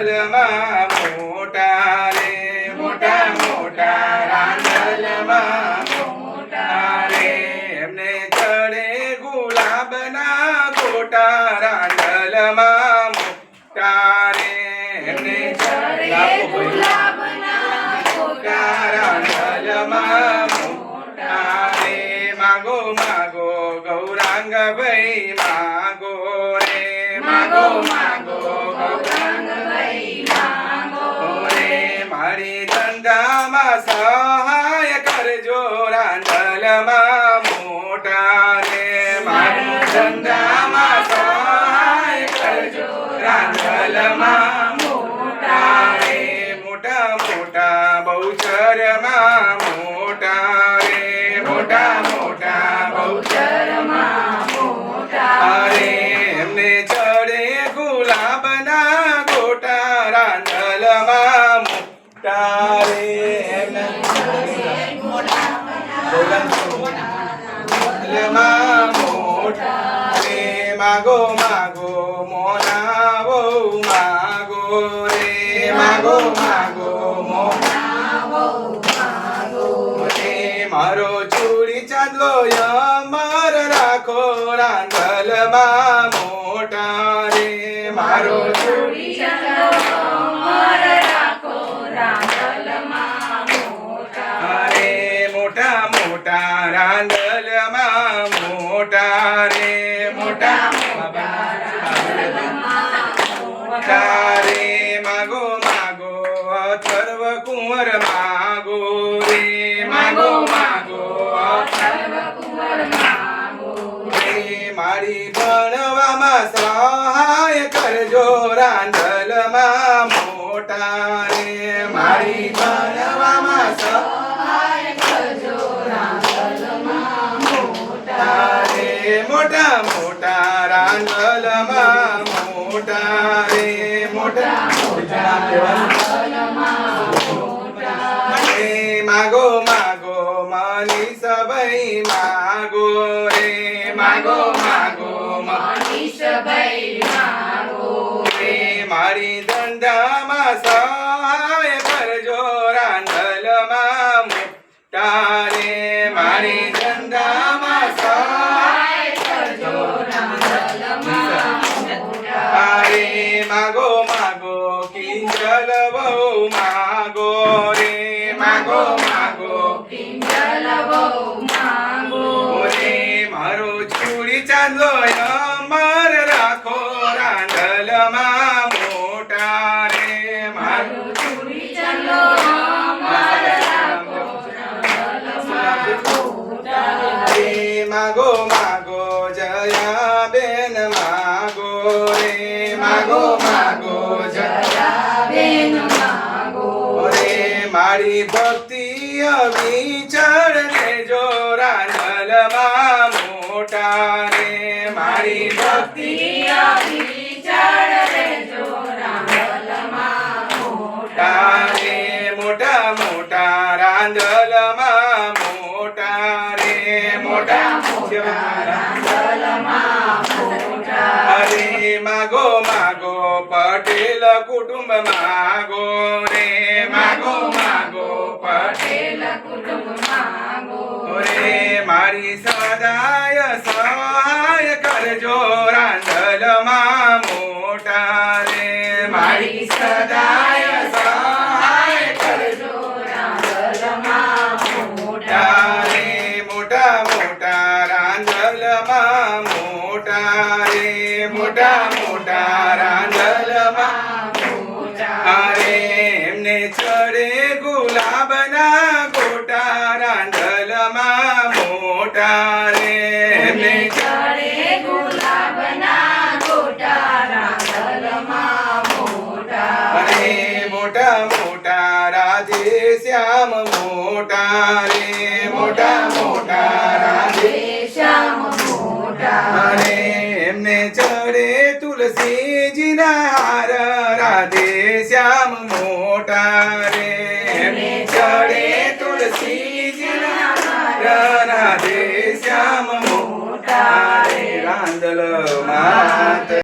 રાંદલમાં મોટા રે મોટા મોટા રાંદલમાં મોટા રે એમને ચડે ગુલાબના ગોટા એમને ચડે ગુલાબના ગોટા રાંદલમાં મોટા રે માગો માગો ગૌરાંગ ભાઈ મા સહાય કરજો રાંધલમાં મોટા રે મારી ધંધામાં સહાય કરજો રાંધલમાં મોટા રે મોટા મોટા બહુચરમાં રે માગો માગો મોના બહુ માગો રે માગો માગો મોના રે મારો ચૂડી ચાંદલો યમર રાખો રાંધલમાં મોટા રે મારો ચૂડી ચંદો અમર રાખો રાંધલમાં મોટા અરે મોટા મોટા રાંધલમાં મોટા રે મોટા મોટા રે માગો માગો, અથર્વ કુંવર માગો રે. માગો માગો, અથર્વ કુંવર માગો રે. મારી ભણવામાં સહાય કરજો, રાંધલમાં મોટા રે. મારી ભણવામાં સહાય કરજો, રાંધલમાં મોટા રે. મોટા મોટા રાંધલમાં માગો માગો, મની સભાઈ માગો રે. માગો માગો, મની ભાઈ માગો રે. મારી દંડામાં સહાય કરજો, રાંધલમાં મોટા ચૂડી ચાંદલો અમર રાખો, રાંધલમાં મોટા રે મારો. ચૂડી માગો માગો જયા બેન માગો રે. માગો માગો જયા બેન માગો રે. મારી ભક્તિ અવિચળ જો રાંધલમાં મોટા રે મારી ભક્તિ રેજો મોટા મોટા રાંધલમાં મોટા રે મોટા. અરે માગો માગો પટેલ કુટુંબ માગો. મારી સદાય સહાય કરજો રાંધલમાં મોટા રે. મારી સદાય મોટા રે. મોટા મોટા મોટા રે. મોટા મોટા રાંધલમાં મોટા એમને ચડે ગુલાબના ગોટા રાંધલમાં મોટા અરે મોટા મોટા રાધે શ્યામ મોટા રે મોટા મોટા રાધે શ્યામ મોટા અને એમને ચડે તુલસીજીના હાર રાધે શ્યામ મોટા રે એમને ચડે તુલસીજીના